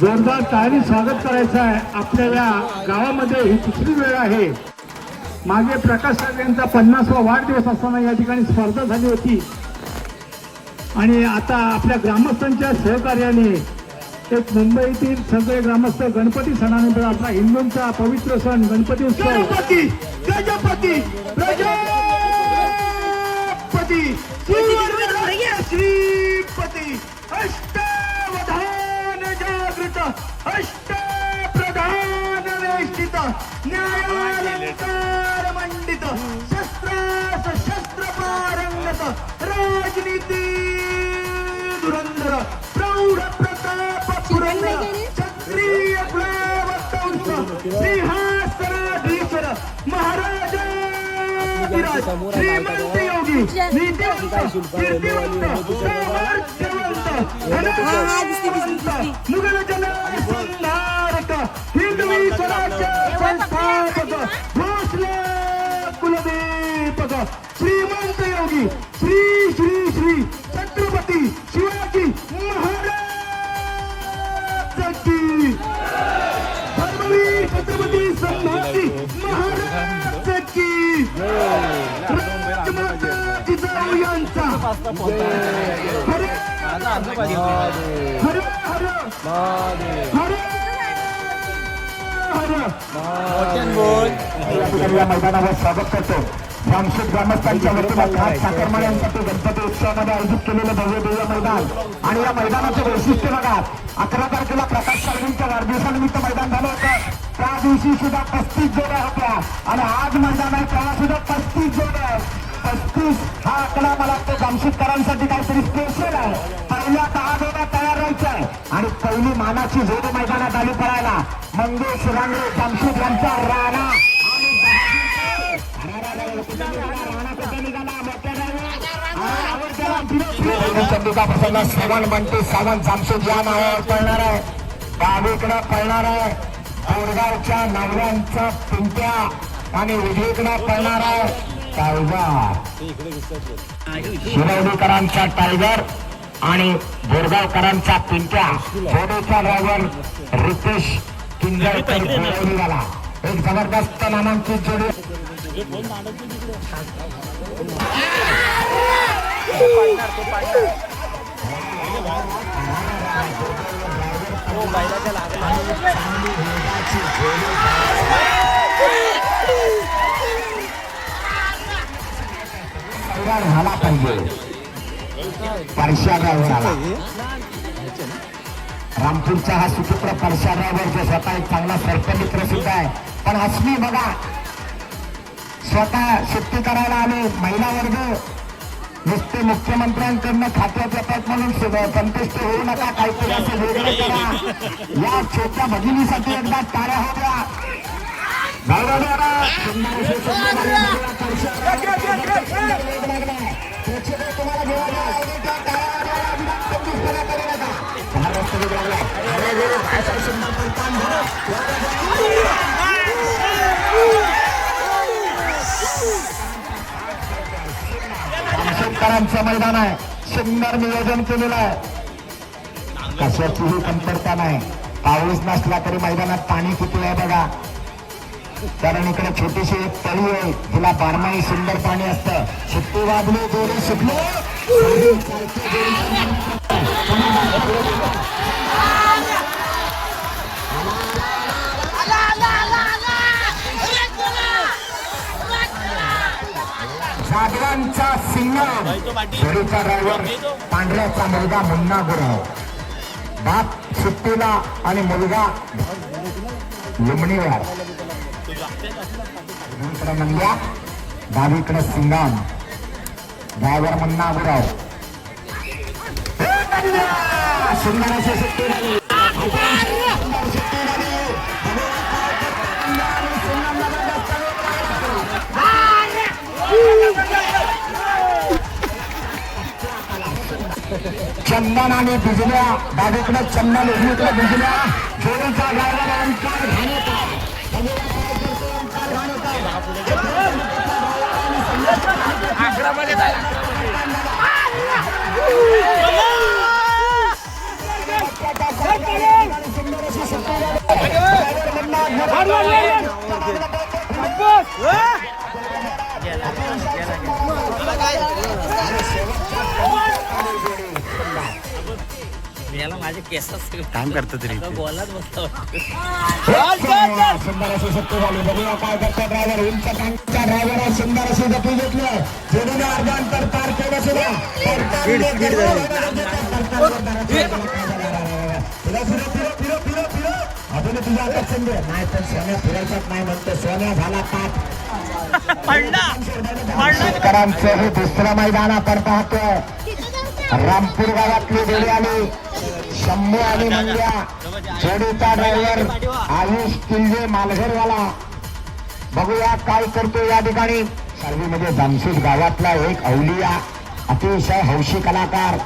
जोरदार टाळी स्वागत करायचं आहे. आपल्या या गावामध्ये ही दुसरी वेळ आहे. मागे प्रकाश राज यांचा पन्नासवा वाढदिवस असताना या ठिकाणी स्पर्धा झाली होती. आणि आता आपल्या ग्रामस्थांच्या सहकार्याने एक मुंबईतील सगळे ग्रामस्थ गणपती सणानंतर आपला हिंदूंचा पवित्र सण गणपती उत्सव. गणपती गणपती प्रजापती श्रीपती. अष्टप्रधान वेष्टित न्यायालंकार मंडित शस्त्रास शस्त्र पारंगत राजनीती धुरंधर प्रौढ प्रताप पुरंदर क्षत्रिय गुलावंश सिंहासनाधीश्वर महाराज श्रीमंत योगी नीतिवंत कीर्तिवंत संधारक कुलदीपक श्रीमंत योगी श्री श्री श्री छत्रपती शिवाजी महाराज की छत्रपती संभाजी महाराज की राजमाता जिजाऊ यांचा हर हर. हर हर हर. या ठिकाणी या मैदानावर स्वागत करतो. जामशेद ग्रामस्थांच्या वतीनं खास गणपती उत्सवामध्ये आयोजित केलेलं भव्य दिव्य मैदान आणि या मैदानाचं वैशिष्ट्य बघा. अकरा तारखेला प्रकाश साळवींच्या वाढदिवसानिमित्त मैदान झालं होतं. त्या दिवशी सुद्धा पस्तीस जोड्या होत्या. आणि आज मैदान आहे तेव्हा सुद्धा पस्तीस जोड्या आहेत. पस्तीस. हा आकडा मला वाटतं जामशेदकरांसाठी काहीतरी स्पेशल आहे. पहिल्या दहा जोड्या तयार राहायच्या आहे आणि पहिली मानाची झोड मैदानात आली पळायला. मंगेश रांगरे जामशेद यांचा राणा. चंद्रिका प्रसन्न सावंत बनते सावंत जामशेद या नावावर पळणार आहे. डावीकडं पळणार आहे औरगावच्या नवऱ्यांचा पिंट्या आणि उजवीकडं पळणार आहे. टायगर. शिरवणीकरांचा टायगर आणि बोरगावकरांचा पिंट्या. होडेचा ड्रायव्हर रितेश किंजळकर झाला एक जबरदस्त नामांकित जोडी. तयार झाला पाहिजे. परशा ड्रायव्हर आला. रामपूरचा हा सुपुत्र परशा जो स्वतः एक चांगला सरपंच सुद्धा आहे. पण हसमी बघा स्वतः शेती करायला आले महिला वर्ग नुसते मुख्यमंत्र्यांकडनं खात्यात येतात म्हणून संतुष्ट होऊ नका काहीतरी असं वेगळं करा. या छोट्या भगिनीसाठी एकदा टाळ्या हो शेतकऱ्यांचं मैदान आहे. सुंदर नियोजन केलेलं आहे. कशाचीही कमतरता नाही. पाऊस नसला तरी मैदानात पाणी किती आहे बघा. कारण इकडे छोटीशी एक तळी आहे. तिला बारमाही सुंदर पाणी असतं. सुट्टी वाजले जोडी सुटले. जागरांचा सिंगम ड्रायव्हर पांढऱ्याचा मुलगा मुन्ना गुराव. बाप सुट्टीला आणि मुलगा लिमणीवर. इकडे नंद्या डावीकडे सिंगम ड्रायव्हर मुन्ना गुरव सुंदर सुट्टी झाली. चंदन आणि बिजल्या डावीकडे चंदन उजवीकडे बिजल्या. जोडीचा ड्रायव्हर ओंकार घाणेकर. आकडामध्ये जाय काय याला माझे केस काम करतो तरी बसतो सुंदर झाली बघूया काय करतो ड्रायव्हर उंच टांगचा ड्रायव्हर आहे सुंदर अशी गती घेतलं जेवढे अर्धा अंतर पार केलं सुद्धा. नाही तर सोन्या फिरायच्यात नाही म्हणतो सोन्या झाला शेतकऱ्यांचं हे दुसरं मैदान आपण पाहतो रामपूर गावातली जोडी आली. शंभू आणि मंग्या जोडीचा ड्रायव्हर आयुष किल्ले मालघरवाला. बघूया काय करतो या ठिकाणी. सर्वीमध्ये जामसूद गावातला एक अवलिया अतिशय हौशी कलाकार.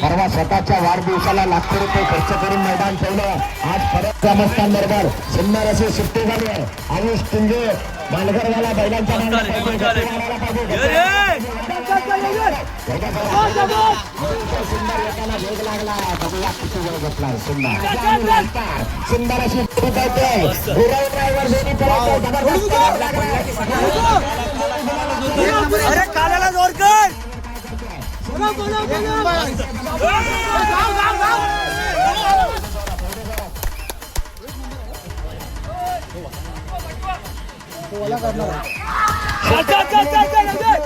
परवा स्वतःच्या वाढदिवसाला लाखो रुपये खर्च करून मैदान ठेवलं. आज परत ग्रामस्थांबरोबर सुंदर अशी सुट्टी झाली आहे. आयुष किल्ले मालघरवाला बैलांच्या सुंदर एकाला वेग लागला बघूया किती वेळ घेतलाय सुंदर सुंदर अशी सुरू करते गुरव ड्रायव्हर दोन्ही पळवतो, जबरदस्त वेग लागलाय. अरे कानाला जोर कर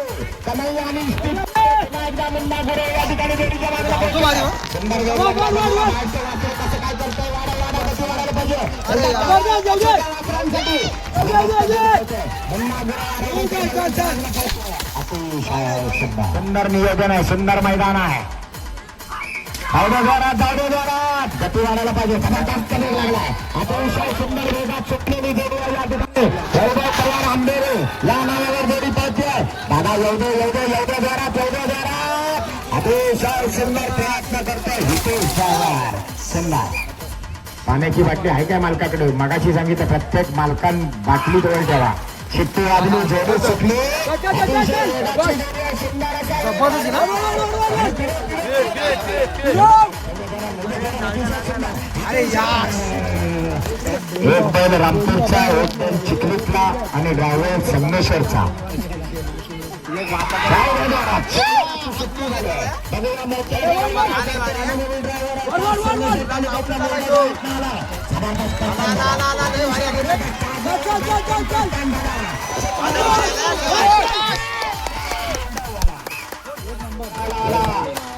कन्हैया आणि स्टीफ पुन्हा एकदा मुन्ना गुरव या ठिकाणी जोडीच्या बाजूला पोहोचले. सुंदर वेग लागला. बाहेरचं वासर कसं काय करतंय? वाढा, वाढा, गती वाढायला पाहिजे. वासरांसाठी. मुन्ना गुरव अतिशय सुंदर सुंदर नियोजन आहे सुंदर मैदान आहे जाऊ दे जोरात जाऊ दे जोरात गती वाढायला पाहिजे जबरदस्त वेग लागलाय अतिशय सुंदर वेगात सुटलेली जोडी आहे या ठिकाणी वैभव आंबेरे या नावावर जोडी पाहिजे. दादा येऊ दे येऊ दे येऊ दे जोरात येऊ दे जोरात अतिशय सुंदर प्रयत्न करतोय हितेश पवार. सुंदर. पाण्याची बाटली आहे काय मालकाकडे? मगाशी सांगितलं प्रत्येक मालकान बाटली जवळ ठेवा. शिट्टी वाजली जोडी सुटली. अतिशय वेगाची जोडी एक बैल रामपूरचा एक बैल चिखलीतला आणि ड्रायव्हर संगमेश्वरचा. काय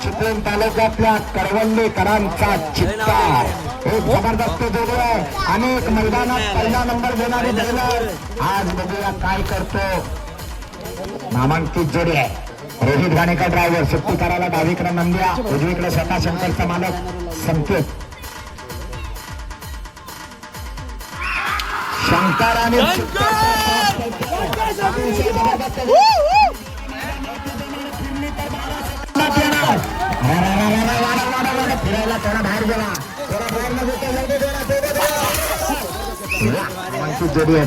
चिपळूण तालुक्यातल्या करवंडीकरांचा चित्कार. एक जबरदस्त आहे अनेक मैदानात पहिला नंबर देणारी बैल आज बघूया काय करतो. नामांकित जोडी आहे. रोहित गाणेकर ड्रायव्हर सुट्टी करायला डावीकडे नंद्या. उजवीकडे स्वतः शंकरचा मालक संकेत. शंकर आणि थोडा बाहेर गेला. थोडा बाहेर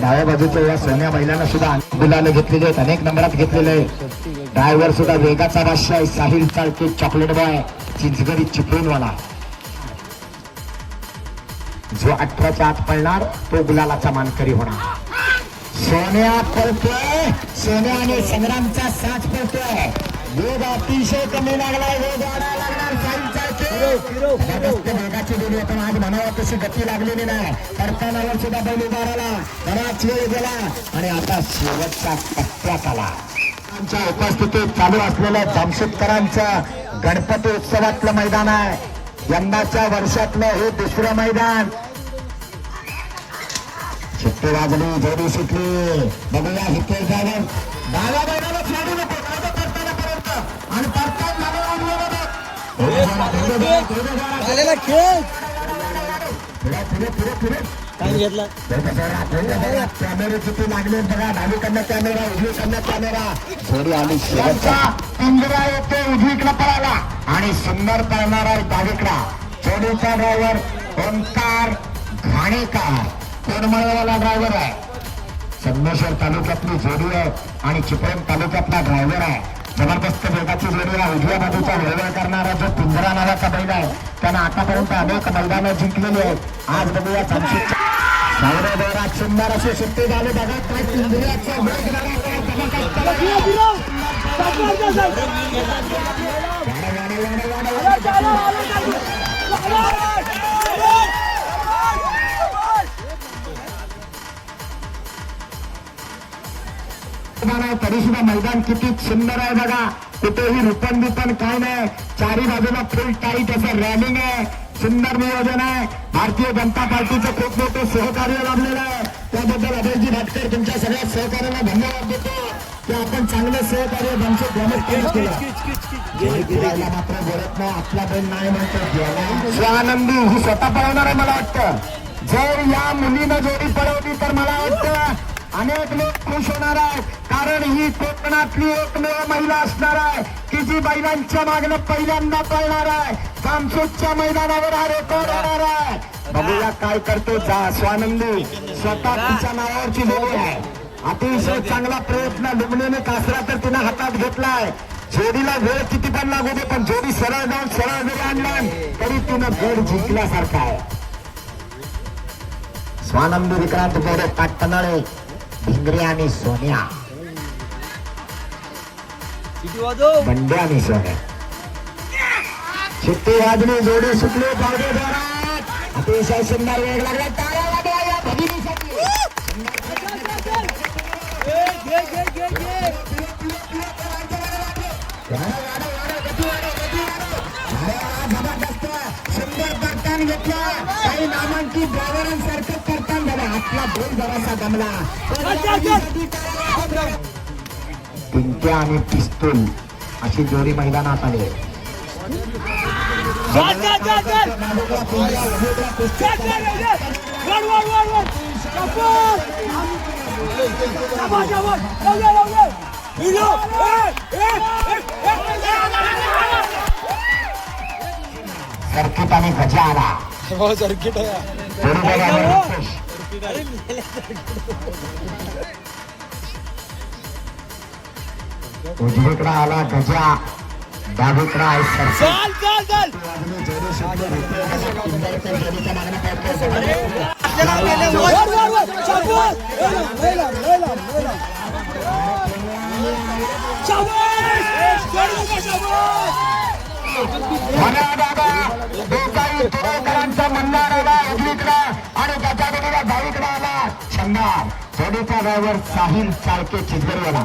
डाव्या बाजूच्या या सोन्या महिलांना सुद्धा गुलाल घेतलेले आहेत. अनेक नंबरात घेतलेले आहे ड्रायव्हर सुद्धा वेगाचा बादशाह आहे. साहिल चाळके चॉकलेट बॉय चिंचगडी चिपळूणवाला. जो अठराच्या आत पळणार तो गुलालाचा मानकरी होणार. सोन्या पळतोय. सोन्या आणि संग्रामचा साथ पळतोय. वेग अतिशय कमी लागलाय. वेग वाढायला लागला पण आज म्हणावा तशी गती लागलेली नाही. सुद्धा बैल उभा राहिला बराच वेळ गेला. आणि आता टप्प्यात आला. आमच्या उपस्थितीत चालू असलेल्या जामशेदकरांचं गणपती उत्सवातलं मैदान आहे. यंदाच्या वर्षातलं हे दुसरं मैदान. सुट्टी वाजली जोडी सुटली. बघूया हितेश ड्रायव्हर दहाव्या मैदानात सोडू नको. करताना पर्यंत आणि काय घेतलं. कॅमेरे किती लागले बघा डावीकडनं कॅमेरा उजवीकडनं कॅमेरा शेवटचा पिंजरा येते उजवीकडं पळाला आणि सुंदर पळणार आहे डावीकडा जोडीचा ड्रायव्हर ओंकार घाणेकर कोरमळवाला ड्रायव्हर आहे संगमेश्वर तालुक्यातली जोडी आहे आणि चिपळूण तालुक्यातला ड्रायव्हर आहे जबरदस्त वेगाची जोडी आहे उजव्या बाजूचा वेगळा करणारा जो पिंजरा नावाचा बैल आहे त्यानं आतापर्यंत अनेक मैदानं जिंकलेली आहेत आज बघूया जमशेदच्या सावरे दोरात सुंदर असे सुट्टी झाले बघा काय पिंजऱ्याचा वेग लागला चमक आहे तरी सुद्धा मैदान किती सुंदर आहे बघा. कुठेही रुपण बिपण काय नाही. चारी बाजूला फुल टाईट असं रॅलिंग आहे. सुंदर नियोजन आहे. भारतीय जनता पार्टीचं खूप मोठं सहकार्य लाभलेलं आहे. त्याबद्दल अभयजी भाटकर तुमच्या सगळ्या सहकार्याला धन्यवाद देतो. की आपण चांगलं सहकार्य बनसो मात्र बोलत नाही आपला बैल नाही म्हणतो. स्वानंदी ही स्वतः पळवणार आहे मला वाटतं. जर या मुलीनं जोडी पळवली तर मला वाटतं अनेक लोक खुश होणार आहेत. कारण ही कोकणातली एकमेव महिला असणार आहे. की जी बैलांच्या मागणं पहिल्यांदा पळणार आहे. जामशेदच्या मैदानावर हा रेकॉर्ड होणार आहे. बघूया काय करतो जा स्वानंदी स्वतः तिच्या नावावरची जोडी आहे. अतिशय चांगला प्रयत्न. लुबणीने कासरा तर तिने हातात घेतलाय. जोडीला वेळ किती पण लागू दे पण जोडी सरळ जाऊन सरळ जरी आणला तरी तिनं गड जिंकल्यासारखा आहे. स्वानंदी विक्रांत बोरे पाटणाळे भिंगरे आणि सोनिया. किती वाजव बंडे आणि सोन्या चित्ती वाजली जोडी सुटली पावडे अतिशय सुंदर वेग लागला या भगिनीसाठी. घेतला काही नामांकित ड्रायव्हरांसारखं करतान झालं आपला बोल जरासा गमला पिंट्या आणि पिस्तूल अशी जोडी मैदानात आली सर्किट आणि गजा आला जोडी बघा उजवीकडे आला गजा डावीकडे आहे दादा मंदार आला उजवीकडे आणि गजागडीला डावीकडे आला. शंगार जोडीचा ड्रायव्हर साहिल चाळके चिचगरीवाला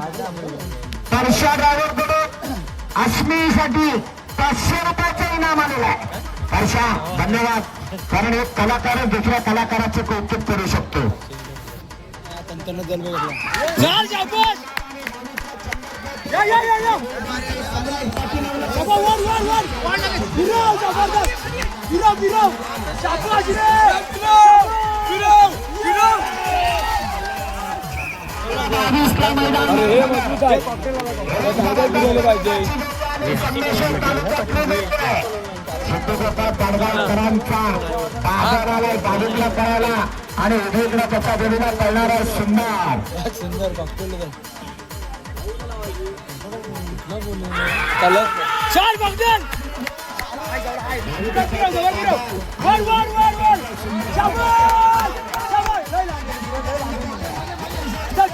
परशा ड्रायव्हरकडून अश्मीसाठी पाचशे रुपयाचं इनाम आलेलं आहे. परशा धन्यवाद. कारण एक कलाकारच दुसऱ्या कलाकाराचं कौतुक करू शकतो. चाल शाबास या या या या! शाबास वर वर वर! विराव जबरदस्त! छत्रपती पाडगावकरांचा बाजार बाजूला करायला आणि उभीकडे कसा देवीला पळणार आहे. सुंदर सुंदर चार बघतील वर वर वर वर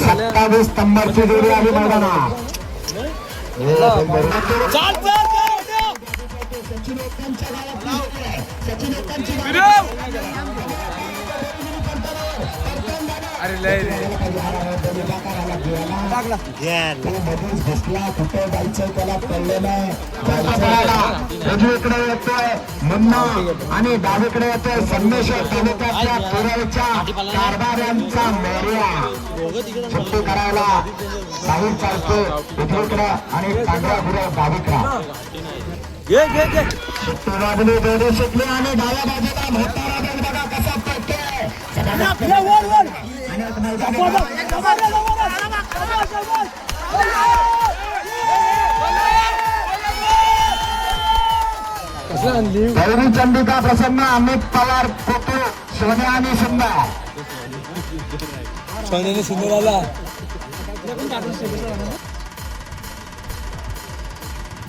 सत्तावीस नंबरची जोडी आली मैदानात. अरे तो मधून घुसला कुठे जायचं त्याला कळलं नाही जायचं उजवीकडे येतोय मुन्ना आणि डावीकडे येतोय संमेश्वर तालुक्यातल्या पुरवच्या कारभाऱ्यांचा मोर्या सुट्टी करायला साहिल चालतो उजवीकडे आणि पांढरा गुरव डावीकडा घे घे घे सुट्टी वाजली दोन्ही सुटली आणि डाव्या बाजूला म्हातारा गौरी चंडिका प्रसन्न अमित पवार फोटो सोने आणि सुंदर सोन्याने सुंदर आला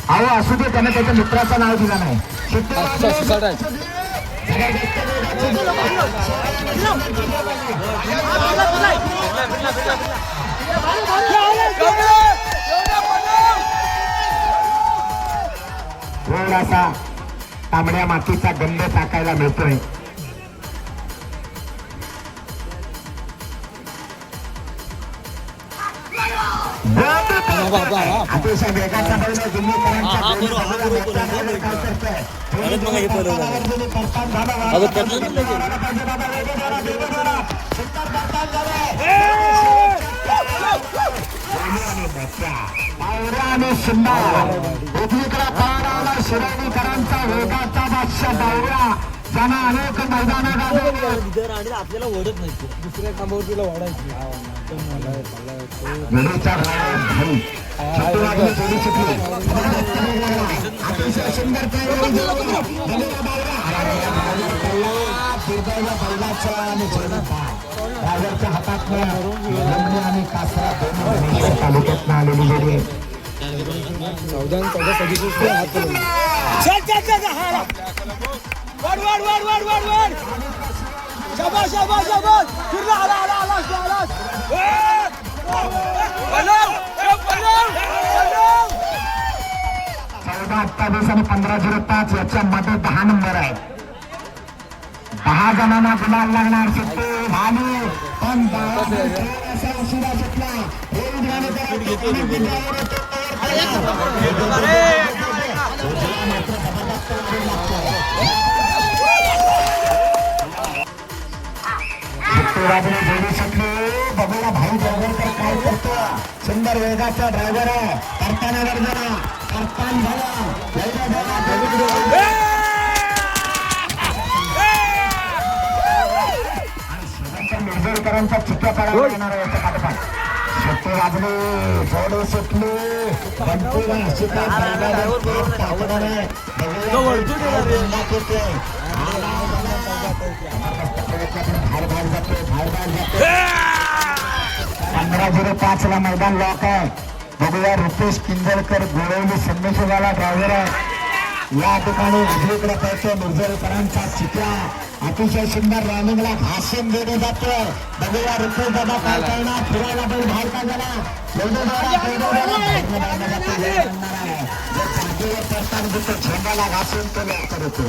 अहो असू दे त्याने त्याच्या मित्राचं नाव दिलं नाही. थोडासा तांबड्या मातीचा गंध टाकायला मिळतोय. अतिशय वेगाचा बैल सुंदर उजवीकडे पाराला शिराणीकरांचा वेगाचा बादशाह अनेक मैदानं गाजवली आपल्याला ओढत नाही दुसऱ्या कामावर तिला वाढायची वेळेच्या वेळेत आणि कासरा आलेली चौदा चौदा हात शाबाश शाबाश शाबाश फिरला आला आला आला आला. चौदा अठ्ठावीस आणि पंधरा झिरो पाच याच्यामध्ये दहा नंबर आहे दहा जणांना गुलाल लागणार सुट्टी झाली पण असा उशिरा सुटला हे सुंदर वेगाचा ड्रायव्हर आहे करताना गर्जना करतान झाला वेगा झाला, दोघीकडे. शेवटच्या निर्जरकरांचा चिठ्ठ्या काढायला येणार आहे याच्या पाठोपाठ सुट्टी वाजली जोडी सुटली बंटीला अशी पंधरा झिरो पाच ला मैदान लॉक आहे. बघूया रुपेश किंजळकर गोळवली संदेशवाला ड्रायव्हर आहे. या ठिकाणी उजवीकडे पळतो निर्जरीकरांचा चित्या अतिशय सुंदर रनिंगला भाषण दिले जातोय बघूया रुपेश दादा काय करणार? फिरायला बैल बाहेर का झाला प्रस्ताव देतो घासून तो लवकर होतो